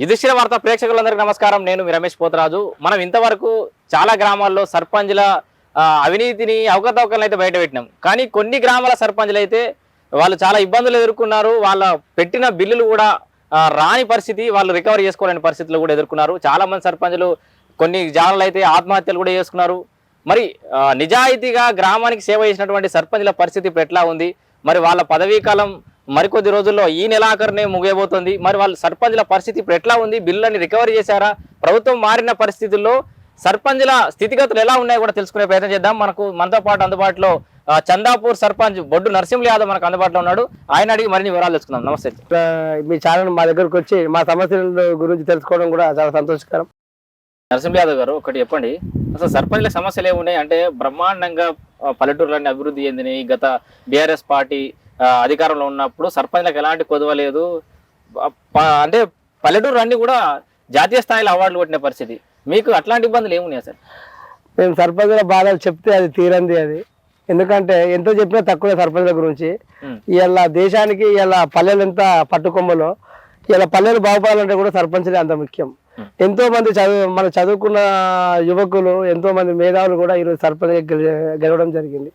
యుధిష్ఠిర వార్త ప్రేక్షకులందరికీ నమస్కారం. నేను మీ రమేష్ పోతరాజు. మనం ఇంతవరకు చాలా గ్రామాల్లో సర్పంచ్ల అవినీతిని అవకతవకలను అయితే బయట పెట్టినాం. కానీ కొన్ని గ్రామాల సర్పంచ్లు అయితే వాళ్ళు చాలా ఇబ్బందులు ఎదుర్కొన్నారు. వాళ్ళ పెట్టిన బిల్లులు కూడా రాని పరిస్థితి వాళ్ళు రికవర్ చేసుకోలేని పరిస్థితులు కూడా ఎదుర్కొన్నారు. చాలా మంది సర్పంచ్లు కొన్ని జాలలు అయితే ఆత్మహత్యలు కూడా చేసుకున్నారు. మరి నిజాయితీగా గ్రామానికి సేవ చేసినటువంటి సర్పంచ్ల పరిస్థితి ఇప్పుడు ఎట్లా ఉంది? మరి వాళ్ళ పదవీ కాలం మరికొద్ది రోజుల్లో ఈ నెలాఖరునే ముగియబోతోంది. మరి వాళ్ళ సర్పంచ్ల పరిస్థితి ఇప్పుడు ఎట్లా ఉంది? బిల్లుని రికవరీ చేశారా? ప్రభుత్వం మారిన పరిస్థితుల్లో సర్పంచ్ల స్థితిగతులు ఎలా ఉన్నాయో కూడా తెలుసుకునే ప్రయత్నం చేద్దాం. మనకు మనతో పాటు అందుబాటులో చందాపూర్ సర్పంచ్ బొడ్డు నరసింహులు యాదవ్ మనకు అందుబాటులో ఉన్నాడు. ఆయన అడిగి మరిన్ని వివరాలు తెలుసుకుందాం. నమస్తే మీ ఛానల్ మా దగ్గరకు వచ్చి మా సమస్యల గురించి తెలుసుకోవడం కూడా చాలా సంతోషకరం. నరసింహ యాదవ్ గారు ఒకటి చెప్పండి. అసలు సర్పంచ్ల సమస్యలు ఏమున్నాయి? అంటే బ్రహ్మాండంగా పల్లెటూరులన్నీ అభివృద్ధి చెందినాయి. గత బీఆర్ఎస్ పార్టీ అధికారంలో ఉన్నప్పుడు సర్పంచ్లకు ఎలాంటి కొదవ లేదు. అంటే పల్లెటూరు అన్ని కూడా జాతీయ స్థాయిలో అవార్డులు కొట్టిన పరిస్థితి. మీకు అట్లాంటి ఇబ్బందులు ఏమున్నాయి సార్? మేము సర్పంచుల బాధలు చెప్తే అది తీరంది అది. ఎందుకంటే ఎంతో చెప్పినా తక్కువ సర్పంచుల గురించి. ఇలా దేశానికి ఇలా పల్లెలు ఎంత పట్టుకొమ్మలో ఇలా పల్లెలు బాగుపడాలంటే కూడా సర్పంచులే అంత ముఖ్యం. ఎంతో మంది చదువు మన చదువుకున్న యువకులు ఎంతో మంది మేధావులు కూడా ఈరోజు సర్పంచ్ గెలవడం జరిగింది.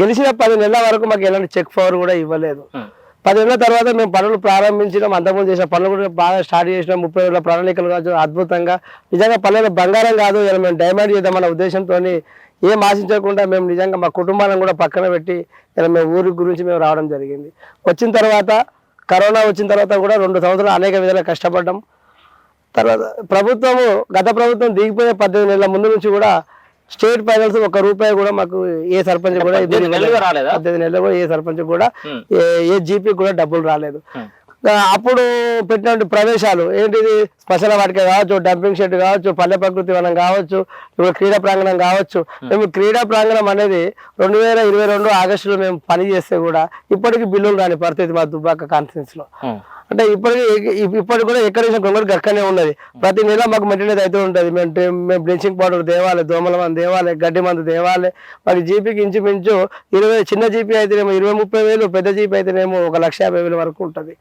గెలిచిన పది నెలల వరకు మాకు ఎలాంటి చెక్ పవర్ కూడా ఇవ్వలేదు. ఉమ్. పదేళ్ళ తర్వాత మేము పనులు ప్రారంభించడం అంతకుముందు చేసిన పనులు కూడా బాగా స్టార్ట్ చేసినాం. ముప్పై వేల ప్రణాళికలు కావచ్చు అద్భుతంగా. నిజంగా పల్లెలు బంగారం కాదు ఇలా మేము డైమండ్ చేద్దామన్న ఉద్దేశంతో ఏం ఆశించకుండా మేము నిజంగా మా కుటుంబాలను కూడా పక్కన పెట్టి ఇలా మేము ఊరి గురించి మేము రావడం జరిగింది. వచ్చిన తర్వాత కరోనా వచ్చిన తర్వాత కూడా రెండు సంవత్సరాలు అనేక విధాలుగా కష్టపడ్డాం. తర్వాత ప్రభుత్వము గత ప్రభుత్వం దిగిపోయే పద్దెనిమిది నెలల ముందు నుంచి కూడా స్టేట్ ఫైనల్స్ ఒక రూపాయి కూడా మాకు ఏ సర్పంచ్ కూడా పద్దెనిమిది నెలలు కూడా ఏ సర్పంచ్ కూడా. ఏ జీపీ కూడా డబ్బులు రాలేదు. అప్పుడు పెట్టినటువంటి ప్రవేశాలు ఏంటిది? శ్మశాన వాటిక కావచ్చు డంపింగ్ షెడ్ కావచ్చు పల్లె ప్రకృతి వనం కావచ్చు ఇప్పుడు క్రీడా ప్రాంగణం కావచ్చు. మేము క్రీడా ప్రాంగణం అనేది రెండు వేల ఇరవై రెండు ఆగస్టులో మేము పని చేస్తే కూడా ఇప్పటికి బిల్లులు రాని పరిస్థితి మా దుబ్బాక కాన్ఫరెన్స్లో. అంటే ఇప్పటికి ఇప్పటికి కూడా ఎక్కడ వేసిన గొంగడు గక్కనే ఉన్నది. ప్రతి నెల మాకు మెయింటెనెన్స్ అయితే ఉంటుంది. మేము మేము బ్లీచింగ్ పౌడర్ తేవాలి దోమల మందు తేవాలి గడ్డి మందు తేవాలి మాకు జీపీకి ఇంచుమించు ఇరవై చిన్న జీపీ అయితేనేమో ఇరవై ముప్పై వేలు పెద్ద జీపీ అయితేనేమో ఒక లక్ష యాభై వేల వరకు ఉంటుంది.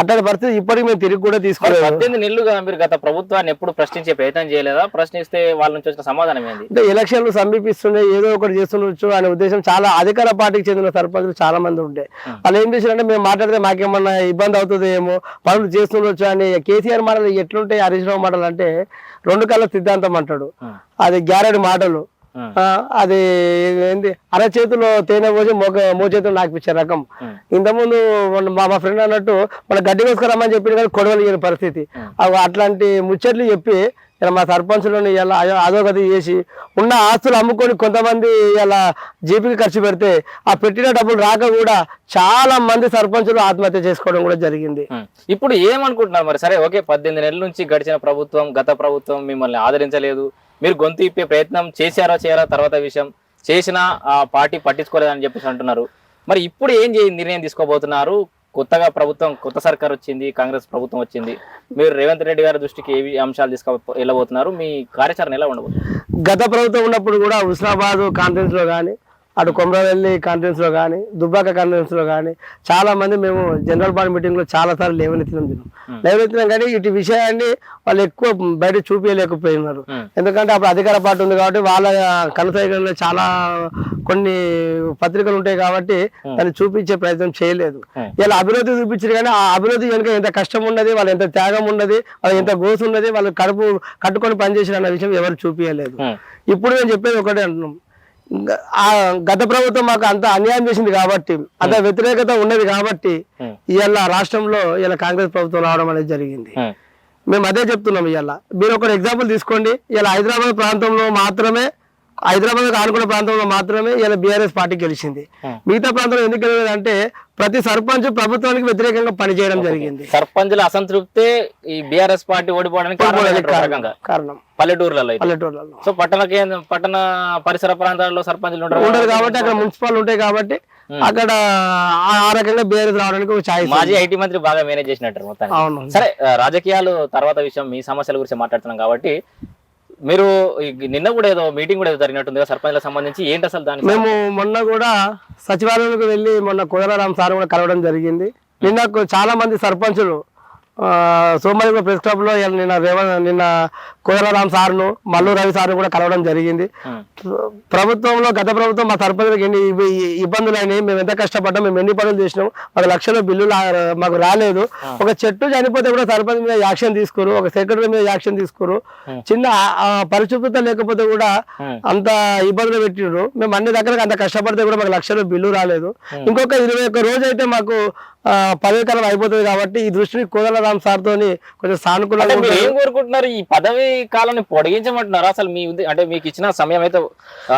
అట్లాంటి పరిస్థితి ఇప్పటికి మేము తిరిగి కూడా తీసుకోలేదు. పద్దెనిమిది నెలలుగా మీరు గత ప్రభుత్వాన్ని ఎప్పుడు ప్రశ్నించే ప్రయత్నం చేయలేదా? ప్రశ్నిస్తే వాళ్ళ నుంచి వచ్చిన సమాధానం ఏంది? అంటే ఎలక్షన్లు సమీపిస్తున్నాయి ఏదో ఒకటి చేస్తుండొచ్చు అనే ఉద్దేశం చాలా అధికార పార్టీకి చెందిన సర్పంచులు చాలా మంది ఉండే. వాళ్ళు ఏం చేశారంటే మేము మాట్లాడితే మాకేమన్నా ఇబ్బంది అవుతుంది ఏమో పనులు చేస్తుండొచ్చు అని కేసీఆర్ మాటలు ఎట్లుంటాయి హరీష్ రావు మాటలు అంటే రెండు కళ్ళ సిద్ధాంతం అంటాడు. అది గ్యారెడ్ మాటలు. అది ఏంది? అరచేతిలో తేనె పోసి మోక మోచేతులు నాకిపించే రకం. ఇంతకుముందు మా మా ఫ్రెండ్ అన్నట్టు మన గడ్డి వేసుకురమ్మని చెప్పిన కానీ కొడవలు పరిస్థితి. అట్లాంటి ముచ్చట్లు చెప్పి ఇలా మా సర్పంచులను ఇలా అదో- అదోగతి చేసి ఉన్న ఆస్తులు అమ్ముకొని కొంతమంది ఇలా జీపీకి ఖర్చు పెడితే ఆ పెట్టిన డబ్బులు రాక కూడా చాలా మంది సర్పంచులు ఆత్మహత్య చేసుకోవడం కూడా జరిగింది. ఇప్పుడు ఏమనుకుంటున్నారు మరి? సరే ఓకే పద్దెనిమిది నెలల నుంచి గడిచిన ప్రభుత్వం గత ప్రభుత్వం మిమ్మల్ని ఆదరించలేదు. మీరు గొంతు ఇప్పే ప్రయత్నం చేశారా చేయరా? తర్వాత విషయం. చేసినా ఆ పార్టీ పట్టించుకోలేదని చెప్పేసి అంటున్నారు. మరి ఇప్పుడు ఏం చేయ నిర్ణయం తీసుకోబోతున్నారు? కొత్తగా ప్రభుత్వం కొత్త సర్కార్ వచ్చింది కాంగ్రెస్ ప్రభుత్వం వచ్చింది. మీరు రేవంత్ రెడ్డి గారి దృష్టికి ఏవి అంశాలు తీసుకు వెళ్ళబోతున్నారు? మీ కార్యాచరణ ఎలా ఉండబోతుంది? గత ప్రభుత్వం ఉన్నప్పుడు కూడా హుస్నాబాద్ కాన్ఫరెన్స్లో కానీ అటు కొమరవెల్లి కాన్ఫరెన్స్లో కానీ దుబ్బాక కాన్ఫరెన్స్లో కానీ చాలా మంది మేము జనరల్ బాడీ మీటింగ్లో చాలా సార్లు లేవనెత్తినాం తిన్నాం. లేవనెత్తినాం కానీ ఇటు విషయాన్ని వాళ్ళు ఎక్కువ బయట చూపించలేకపోయినారు. ఎందుకంటే అప్పుడు అధికార పార్టీ ఉంది కాబట్టి వాళ్ళ కనుసైగల్లో చాలా కొన్ని పత్రికలు ఉంటాయి కాబట్టి. దాన్ని చూపించే ప్రయత్నం చేయలేదు. ఇలా అభివృద్ధి చూపించారు కానీ ఆ అభివృద్ధి వెనుక ఎంత కష్టం ఉన్నది వాళ్ళు ఎంత త్యాగం ఉన్నది వాళ్ళు ఎంత గోసు ఉన్నది వాళ్ళు కడుపు కట్టుకొని పనిచేసారు అన్న విషయం ఎవరు చూపించలేదు. ఇప్పుడు నేను చెప్పేది ఒకటే అంటున్నాం గత ప్రభుత్వం మాకు అంత అన్యాయం చేసింది కాబట్టి అంత వ్యతిరేకత ఉన్నది కాబట్టి. ఇవాళ రాష్ట్రంలో ఇలా కాంగ్రెస్ ప్రభుత్వం రావడం అనేది జరిగింది. మేము అదే చెప్తున్నాం ఇవాళ మీరు ఒక ఎగ్జాంపుల్ తీసుకోండి ఇలా హైదరాబాద్ ప్రాంతంలో మాత్రమే హైదరాబాద్ ఆనుకున్న ప్రాంతంలో మాత్రమే ఇలా బీఆర్ఎస్ పార్టీ గెలిచింది. మిగతా ప్రాంతంలో ఎందుకు గెలవలేదు అంటే ప్రతి సర్పంచ్ ప్రభుత్వానికి వ్యతిరేకంగా పనిచేయడం జరిగింది. సర్పంచుల అసంతృప్తే ఈ బీఆర్ఎస్ పార్టీ ఓడిపోవడానికి కారణం పల్లెటూర్లలో పల్లెటూర్లలో. సో పట్టణ కేంద్ర పట్టణ పరిసర ప్రాంతాల్లో సర్పంచులు ఉంటారు కాబట్టి అక్కడ మున్సిపల్ ఉంటాయి కాబట్టి. అక్కడ ఆ- రకంగా బీఆర్ఎస్ రావడానికి ఛాయిస్ మాజీ ఐటీ మంత్రి బాగా మేనేజ్ చేసినట్టు అవును. సరే రాజకీయాలు తర్వాత విషయం మీ సమస్యల గురించి మాట్లాడుతున్నాం కాబట్టి మీరు నిన్న కూడా ఏదో మీటింగ్ కూడా ఏదో జరిగినట్టుంది సర్పంచ్ సర్పంచ్లకు సంబంధించి. ఏంటి అసలు దాని మేము మొన్న కూడా సచివాలయంలోకి వెళ్ళి మొన్న కోదరారాం సార్ కూడా కలవడం జరిగింది. నిన్న చాలా మంది సర్పంచులు సోమవారం ప్రెస్ క్లబ్లో ఇవాళ నిన్న రేవంత్ నిన్న కోదరారాం సార్ను మల్లు రవి సార్ను కూడా కలవడం జరిగింది. ప్రభుత్వంలో గత ప్రభుత్వం మా సర్పంచులకు ఎన్ని ఇబ్బందులు అయినాయి మేము ఎంత కష్టపడ్డాం మేము ఎన్ని పనులు చేసినాం మాకు లక్షల బిల్లులు మాకు రాలేదు. ఒక చెట్టు చనిపోతే కూడా సర్పంచ్ మీద యాక్షన్ తీసుకోరు ఒక సెక్రటరీ మీద యాక్షన్ తీసుకోరు. చిన్న పరిశుభ్రత లేకపోతే కూడా అంత ఇబ్బందులు పెట్టిండ్రు. మేము అన్ని దగ్గరకు అంత కష్టపడితే కూడా మాకు లక్షల బిల్లు రాలేదు. ఇంకొక ఇరవై ఒక్క రోజు అయితే మాకు పదవి కాలం అయిపోతుంది కాబట్టి ఈ దృష్టిని కోదలరామ్ సార్ తోని కొంచెం సానుకూలంగా. ఏం కోరుకుంటున్నారు? ఈ పదవి కాలాన్ని పొడిగించమంటున్నారు. అసలు మీ అంటే మీకు ఇచ్చిన సమయం అయితే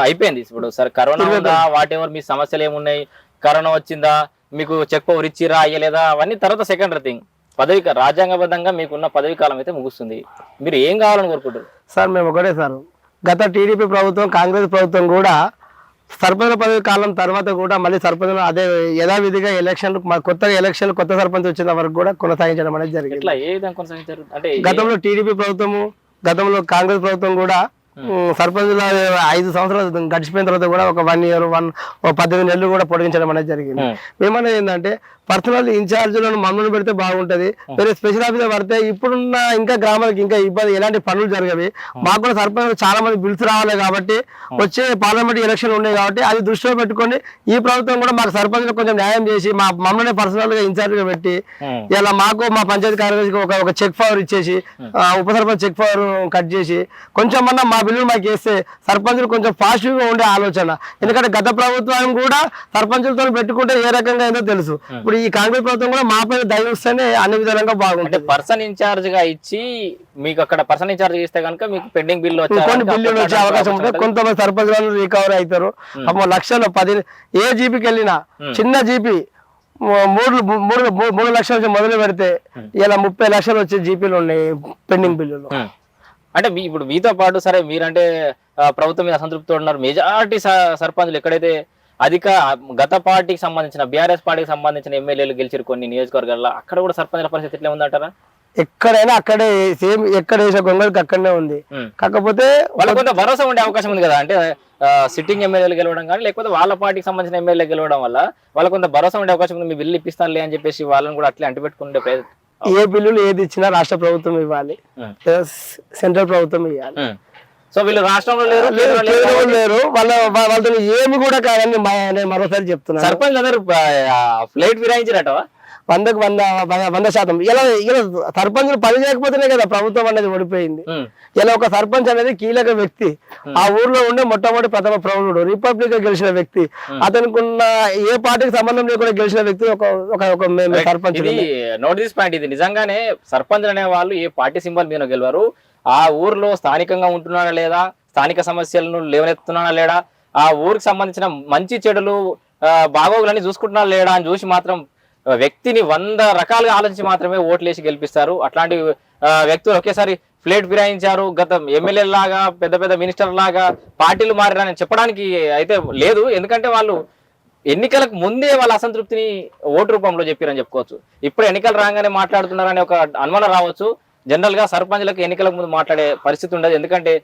అయిపోయింది. ఇప్పుడు సరే కరోనా ఉందా? వాట్ ఎవర్ మీ సమస్యలు ఏమున్నాయి? కరోనా వచ్చిందా? మీకు చెక్ పవర్ ఇచ్చిరా అయ్యలేదా అవన్నీ తర్వాత సెకండరీ థింగ్ పదవి రాజ్యాంగబద్ధంగా మీకున్న పదవి కాలం అయితే ముగుస్తుంది. మీరు ఏం కావాలని కోరుకుంటారు సార్ మేము ఒకటే సార్. గత టీడీపీ ప్రభుత్వం కాంగ్రెస్ ప్రభుత్వం కూడా సర్పంచ్ పదవి కాలం తర్వాత కూడా మళ్ళీ సర్పంచ్ అదే యథావిధిగా ఎలక్షన్ కొత్తగా ఎలక్షన్ కొత్త సర్పంచ్ వచ్చిన వరకు కూడా కొనసాగించడం అనేది జరిగింది. అంటే గతంలో టీడీపీ ప్రభుత్వము గతంలో కాంగ్రెస్ ప్రభుత్వం కూడా సర్పంచుల ఐదు సంవత్సరాలు గడిచిపోయిన తర్వాత కూడా ఒక వన్ ఇయర్ వన్ పద్దెనిమిది నెలలు కూడా పొడిగించడం అనేది జరిగింది. ఉమ్, ఏమనేది ఏంటంటే పర్సనల్ ఇన్ఛార్జీలను మమ్మల్ని పెడితే బాగుంటది. వేరే స్పెషల్ ఆఫీసర్ పడితే ఇప్పుడున్న ఇంకా గ్రామాలకు ఇంకా ఇబ్బంది ఎలాంటి పనులు జరగవి. మాకు కూడా సర్పంచ్ చాలా మంది బిల్స్ రావాలి కాబట్టి వచ్చే పార్లమెంట్ ఎలక్షన్ ఉన్నాయి కాబట్టి అది దృష్టిలో పెట్టుకొని ఈ ప్రభుత్వం కూడా మాకు సర్పంచ్ కొంచెం న్యాయం చేసి మా మమ్మల్ని పర్సనల్గా ఇన్ఛార్జ్గా పెట్టి ఇలా మాకు మా పంచాయతీ కార్యదర్శికి ఒక ఒక చెక్ పవర్ ఇచ్చేసి ఉప సర్పంచ్ చెక్ పవర్ కట్ చేసి కొంచెం అన్నా మా బిల్లులు మాకు వేస్తే సర్పంచులు కొంచెం పాజిటివ్గా ఉండే ఆలోచన. ఎందుకంటే గత ప్రభుత్వం కూడా సర్పంచులతో పెట్టుకుంటే ఏ రకంగా అయిందో తెలుసు. ఇప్పుడు ఈ కాంగ్రెస్ ప్రభుత్వం కూడా మా పైన దయ వస్తేనే అన్ని విధాలుగా బాగుంటుంది. పర్సన్ ఇన్ఛార్జ్గా ఇచ్చి మీకు అక్కడ పర్సన్ ఇన్ఛార్జ్ ఇస్తే కనుక మీకు పెండింగ్ బిల్లు కొన్ని బిల్లులు వచ్చే అవకాశం ఉంటుంది. కొంతమంది సర్పంచులు రికవర్ అవుతారు. అమ్మ లక్షలు పది ఏ జీపీకి వెళ్ళినా చిన్న జీపీ మూడు మూడు మూడు- లక్షల నుంచి మొదలు పెడితే ఇలా ముప్పై లక్షలు వచ్చే జీపీలు ఉన్నాయి పెండింగ్ బిల్లులు. అంటే ఇప్పుడు మీతో పాటు సరే మీరంటే ప్రభుత్వం మీద అసంతృప్తి ఉన్నారు. మెజారిటీ సర్పంచులు ఎక్కడైతే అధిక గత పార్టీకి సంబంధించిన బీఆర్ఎస్ పార్టీకి సంబంధించిన ఎమ్మెల్యేలు గెలిచారు కొన్ని నియోజకవర్గాల్లో. అక్కడ కూడా సర్పంచుల పరిస్థితి ఎట్లా ఉందంటారా? ఎక్కడైనా అక్కడే సేమ్ ఎక్కడ వేసే గొంగళకి అక్కడనే ఉంది. కాకపోతే వాళ్ళకు కొంత భరోసా ఉండే అవకాశం ఉంది కదా. అంటే సిట్టింగ్ ఎమ్మెల్యేలు గెలవడం కానీ లేకపోతే వాళ్ళ పార్టీకి సంబంధించిన ఎమ్మెల్యే గెలవడం వల్ల వాళ్ళకు కొంత భరోసా ఉండే అవకాశం ఉంది. మీ బిల్లు ఇప్పిస్తానులే అని చెప్పేసి వాళ్ళని కూడా అట్లే అంటిపెట్టుకునే ప్రయత్నం ఏ బిల్లులు ఏది ఇచ్చినా రాష్ట్ర ప్రభుత్వం ఇవ్వాలి. సెంట్రల్ ప్రభుత్వం ఇవ్వాలి. సో వీళ్ళు రాష్ట్రంలో లేరు లేరు వాళ్ళ వాళ్ళతో ఏమి కూడా కాదని నేను మరోసారి చెప్తున్నాను. సర్పంచ్ అందరూ ఫ్లైట్ ఫిరాయించారటవా వందకు వంద వంద- శాతం. ఇలా ఇలా సర్పంచులు పని చేయకపోతేనే కదా ప్రభుత్వం అనేది ఓడిపోయింది. ఇలా ఒక సర్పంచ్ అనేది కీలక వ్యక్తి. ఆ ఊర్లో ఉండే మొట్టమొదటి ప్రథమ ప్రౌఢుడు రిపబ్లిక్ గెలిచిన వ్యక్తి. అతనికి ఉన్న ఏ పార్టీకి సంబంధం లేకుండా గెలిచిన వ్యక్తి ఒక ఒక సర్పంచ్ నోటీస్ పాయింట్. ఇది నిజంగానే సర్పంచ్ అనే వాళ్ళు ఏ పార్టీ సింబల్ మీద గెలవరు ఆ ఊర్లో స్థానికంగా ఉంటున్నాడా లేదా? స్థానిక సమస్యలను లేవనెత్తున్నాడా లేడా ఆ ఊరికి సంబంధించిన మంచి చెడులు బాగోగులని బాగోగులన్నీ చూసుకుంటున్నా లేడా అని చూసి మాత్రం వ్యక్తిని వంద రకాలుగా ఆలోచించి మాత్రమే ఓట్లేసి గెలిపిస్తారు. అట్లాంటి వ్యక్తులు ఒకేసారి ఫ్లేట్ ఫిరాయించారు. గత ఎమ్మెల్యే లాగా పెద్ద పెద్ద మినిస్టర్ లాగా పార్టీలు మారిరని చెప్పడానికి అయితే లేదు. ఎందుకంటే వాళ్ళు ఎన్నికలకు ముందే వాళ్ళ అసంతృప్తిని ఓటు రూపంలో చెప్పారని చెప్పుకోవచ్చు. ఇప్పుడు ఎన్నికలు రాగానే మాట్లాడుతున్నారనే ఒక అనుమానం రావచ్చు. జనరల్గా సర్పంచ్లకు ఎన్నికల ముందు మాట్లాడే పరిస్థితి ఉండదు. ఎందుకంటే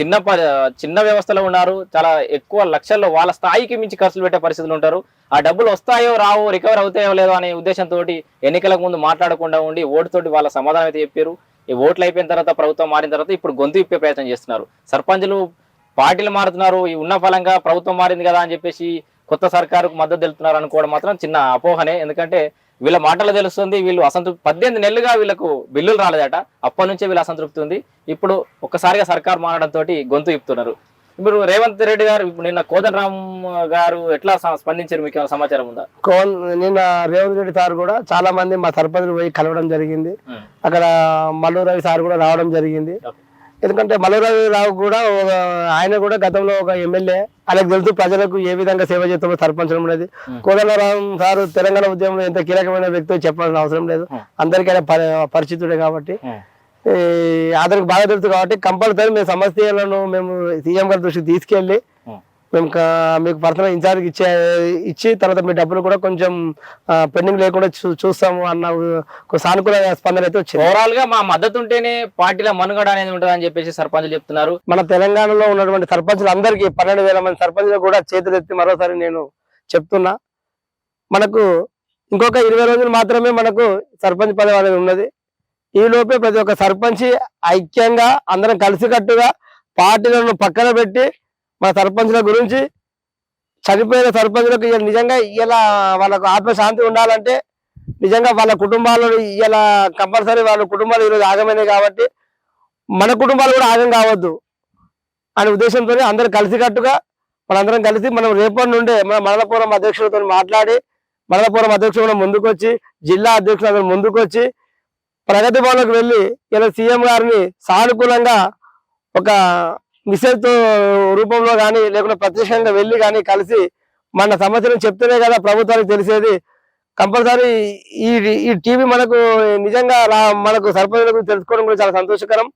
చిన్న ప- చిన్న వ్యవస్థలో ఉన్నారు. చాలా ఎక్కువ లక్షల్లో వాళ్ళ స్థాయికి మించి ఖర్చులు పెట్టే పరిస్థితులు ఉంటారు. ఆ డబ్బులు వస్తాయో రావో రికవర్ అవుతాయో లేదో అనే ఉద్దేశంతో ఎన్నికలకు ముందు మాట్లాడకుండా ఉండి ఓటుతోటి వాళ్ళ సమాధానం అయితే చెప్పారు. ఈ ఓట్లు అయిపోయిన తర్వాత ప్రభుత్వం మారిన తర్వాత ఇప్పుడు గొంతు ఇప్పే ప్రయత్నం చేస్తున్నారు. సర్పంచులు పార్టీలు మారుతున్నారు. ఈ ఉన్న ఫలంగా ప్రభుత్వం మారింది కదా అని చెప్పేసి కొత్త సర్కారుకు మద్దతు తెలుపుతున్నారు అనుకోవడం మాత్రం చిన్న అపోహనే. ఎందుకంటే వీళ్ళ మాటలు తెలుస్తుంది వీళ్ళు అసంతృప్తి పద్దెనిమిది నెలలుగా వీళ్ళకు బిల్లులు రాలేదట. అప్పటి నుంచే వీళ్ళ అసంతృప్తి ఉంది. ఇప్పుడు ఒక్కసారిగా సర్కార్ మారడంతో గొంతు ఇప్పుతున్నారు ఇప్పుడు రేవంత్ రెడ్డి గారు ఇప్పుడు నిన్న కోదండ రామ్ గారు ఎట్లా స్పందించారు? మీకు సమాచారం ఉందా? నిన్న రేవంత్ రెడ్డి సార్ కూడా చాలా మంది మా సర్పంచులు పోయి కలవడం జరిగింది. అక్కడ మల్లు రవి సార్ కూడా రావడం జరిగింది. ఎందుకంటే రావు కూడా ఆయన కూడా గతంలో ఒక ఎమ్మెల్యే. ఆయనకు తెలుసు ప్రజలకు ఏ విధంగా సేవ చేస్తామో సర్పంచం అనేది. కోదండరాం సార్ తెలంగాణ ఉద్యమంలో ఎంత కీలకమైన వ్యక్తి చెప్పాల్సిన అవసరం లేదు. అందరికీ పరిచితుడే కాబట్టి. అతనికి బాగా తెలుసు కాబట్టి కంపల్సరీ మేము సమస్యలను మేము సీఎం గారి దృష్టికి తీసుకెళ్ళి. మేము మీకు పర్సనల్ ఇన్ఛార్జ్ ఇచ్చే ఇచ్చి తర్వాత మీ డబ్బులు కూడా కొంచెం పెండింగ్ లేకుండా చూస్తాము అన్న సానుకూల స్పందన అయితే వచ్చింది. ఓవరాల్గా మా మద్దతు ఉంటేనే పార్టీల మనుగడ అనేది ఉంటుంది అని చెప్పేసి సర్పంచులు చెప్తున్నారు. మన తెలంగాణలో ఉన్నటువంటి సర్పంచులు అందరికీ పన్నెండు వేల మంది సర్పంచులు కూడా చేతులెత్తి మరోసారి నేను చెప్తున్నా. మనకు ఇంకొక ఇరవై రోజులు మాత్రమే మనకు సర్పంచ్ పదవి అనేది ఉన్నది. ఈ లోపే ప్రతి ఒక్క సర్పంచ్ ఐక్యంగా అందరం కలిసికట్టుగా పార్టీలను పక్కన పెట్టి మన సర్పంచ్ల గురించి చనిపోయిన సర్పంచులకు నిజంగా ఇలా వాళ్ళకు ఆత్మశాంతి ఉండాలంటే నిజంగా వాళ్ళ కుటుంబాలు ఇలా కంపల్సరీ వాళ్ళ కుటుంబాలు ఈరోజు ఆగమైనవి కాబట్టి మన కుటుంబాలు కూడా ఆగం కావద్దు అనే ఉద్దేశంతో అందరూ కలిసికట్టుగా మనందరం కలిసి మనం రేపటి నుండే మన మరలపురం అధ్యక్షులతో మాట్లాడి మరలపురం అధ్యక్షులు ముందుకొచ్చి జిల్లా అధ్యక్షులు అందరూ ముందుకొచ్చి ప్రగతి భవన్కి వెళ్ళి ఇలా సీఎం గారిని సానుకూలంగా ఒక మెసేజ్తో రూపంలో కానీ లేకుంటే ప్రత్యక్షంగా వెళ్ళి కానీ కలిసి మన సమస్యలను చెప్తేనే కదా ప్రభుత్వానికి తెలిసేది. కంపల్సరీ ఈ ఈ టీవీ మనకు నిజంగా మనకు సర్పంచుల గురించి తెలుసుకోవడం కూడా చాలా సంతోషకరం.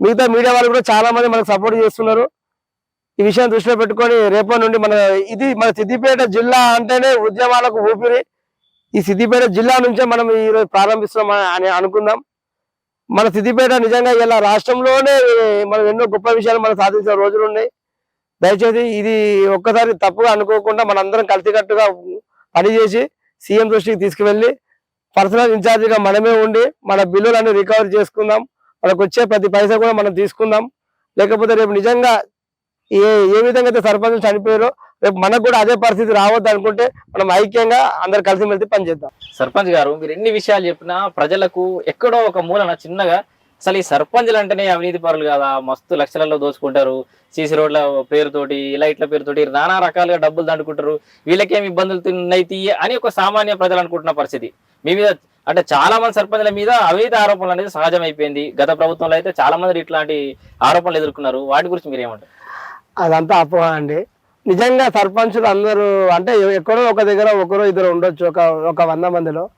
మిగతా మీడియా వాళ్ళు కూడా చాలా మంది మనకు సపోర్ట్ చేస్తున్నారు. ఈ విషయం దృష్టిలో పెట్టుకొని రేపటి నుండి మన ఇది మన సిద్దిపేట జిల్లా అంటేనే ఉద్యమాలకు ఊపిరి. ఈ సిద్దిపేట జిల్లా నుంచే మనం ఈరోజు ప్రారంభిస్తున్నాం అని అనుకుందాం. మన సిద్దిపేట నిజంగా ఇలా రాష్ట్రంలోనే మనం ఎన్నో గొప్ప విషయాలు మనం సాధించిన రోజులు ఉన్నాయి. దయచేసి ఇది ఒక్కసారి తప్పుగా అనుకోకుండా మనందరం కలిసికట్టుగా పనిచేసి సీఎం దృష్టికి తీసుకువెళ్ళి పర్సనల్ ఇన్ఛార్జిగా మనమే ఉండి మన బిల్లులన్నీ రికవర్ చేసుకుందాం. మనకు వచ్చే ప్రతి పైసా కూడా మనం తీసుకుందాం. లేకపోతే రేపు నిజంగా ఏ ఏ విధంగా అయితే సర్పంచ్ చనిపోయారో రేపు మనకు కూడా అదే పరిస్థితి రావద్దు అనుకుంటే మనం ఐక్యంగా అందరు కలిసి మెలిసి పనిచేద్దాం సర్పంచ్ గారు మీరు ఎన్ని విషయాలు చెప్పినా ప్రజలకు ఎక్కడో ఒక మూలన చిన్నగా అసలు ఈ సర్పంచ్లు అంటేనే అవినీతి పరులు కదా మస్తు లక్షలలో దోచుకుంటారు సీసీ రోడ్ల పేరుతోటి లైట్ల పేరుతోటి నానా రకాలుగా డబ్బులు దండుకుంటారు వీళ్ళకేం ఇబ్బందులు ఉన్నాయి అని ఒక సామాన్య ప్రజలు అనుకుంటున్న పరిస్థితి. మీ మీద అంటే చాలా మంది సర్పంచ్ల మీద అవినీతి ఆరోపణలు అనేది సహజమైపోయింది. గత ప్రభుత్వంలో అయితే చాలా మంది ఇట్లాంటి ఆరోపణలు ఎదుర్కొన్నారు. వాటి గురించి మీరు ఏమంటారు అదంతా అపోహ అండి. నిజంగా సర్పంచులు అందరూ అంటే ఎక్కడో ఒక దగ్గర ఒకరో ఇద్దరు ఉండొచ్చు ఒక ఒక వంద మందిలో.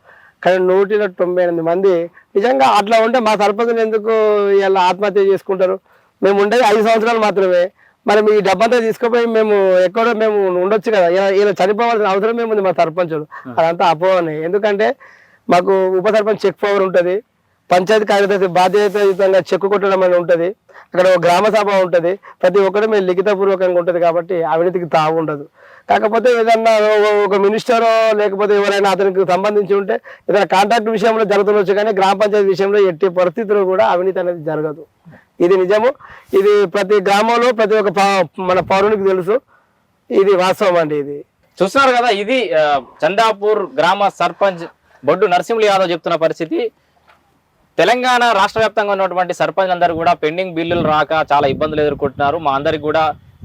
కానీ నూటి తొంభై ఎనిమిది మంది నిజంగా అట్లా ఉంటే మా సర్పంచులు ఎందుకు ఇలా ఆత్మహత్య చేసుకుంటారు? మేము ఉండేది ఐదు సంవత్సరాలు మాత్రమే. మరి మీ డబ్బంతా తీసుకుపోయి మేము ఎక్కడో మేము ఉండొచ్చు కదా. ఇలా- ఇలా చనిపోవాల్సిన అవసరం ఏముంది మా సర్పంచులు? అదంతా అపోహనే. ఎందుకంటే మాకు ఉప సర్పంచ్ చెక్ పవర్ ఉంటుంది. పంచాయతీ కార్యదర్శి బాధ్యతాయుతంగా చెక్కు కొట్టడం అని ఉంటుంది. అక్కడ ఒక గ్రామ సభ ఉంటుంది. ప్రతి ఒక్కటి మేము లిఖితపూర్వకంగా ఉంటుంది కాబట్టి అవినీతికి తావు ఉండదు. కాకపోతే ఏదన్నా ఒక మినిస్టరో లేకపోతే ఎవరైనా అతనికి సంబంధించి ఉంటే ఏదైనా కాంట్రాక్ట్ విషయంలో జరుగుతుండొచ్చు కానీ గ్రామ పంచాయతీ విషయంలో ఎట్టి పరిస్థితుల్లో కూడా అవినీతి అనేది జరగదు. ఇది నిజము. ఇది ప్రతి గ్రామంలో ప్రతి ఒక్క మన పౌరునికి తెలుసు. ఇది వాస్తవం అండి ఇది. చూస్తున్నారు కదా ఇది చందాపూర్ గ్రామ సర్పంచ్ బొడ్డు నరసింహులు యాదవ్ చెప్తున్న పరిస్థితి. తెలంగాణ రాష్ట్ర వ్యాప్తంగా ఉన్నటువంటి సర్పంచ్లందరూ కూడా పెండింగ్ బిల్లులు రాక చాలా ఇబ్బందులు ఎదుర్కొంటున్నారు. మా అందరికి కూడా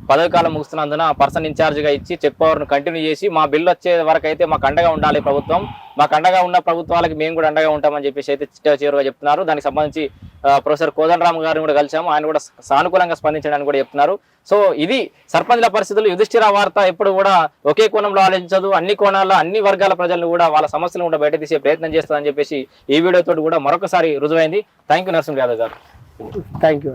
పదవి కాలం ముగుస్తున్నందున పర్సన్ ఇన్ఛార్జ్గా ఇచ్చి చెక్ పవర్ను కంటిన్యూ చేసి మా బిల్లు వచ్చే వరకు అయితే మాకు అండగా ఉండాలి ప్రభుత్వం. మాకు అండగా ఉన్న ప్రభుత్వాలకి మేము కూడా అండగా ఉంటామని చెప్పేసి అయితే చిట్ట చివరిగా చెప్తున్నారు. దానికి సంబంధించి ప్రొఫెసర్ కోదండరామ్ గారిని కూడా కలిసాము ఆయన కూడా సానుకూలంగా స్పందించడానికి కూడా చెప్తున్నారు. సో ఇది సర్పంచ్ల పరిస్థితులు యుధిష్ఠిర వార్త ఎప్పుడు కూడా ఒకే కోణంలో ఆలోచించదు. అన్ని కోణాల్లో అన్ని వర్గాల ప్రజలను కూడా వాళ్ళ సమస్యలను కూడా బయట తీసే ప్రయత్నం చేస్తుందని చెప్పేసి ఈ వీడియోతో కూడా మరొకసారి రుజువైంది. థ్యాంక్ యూ నరసింహ యాదవ్ గారు. Thank you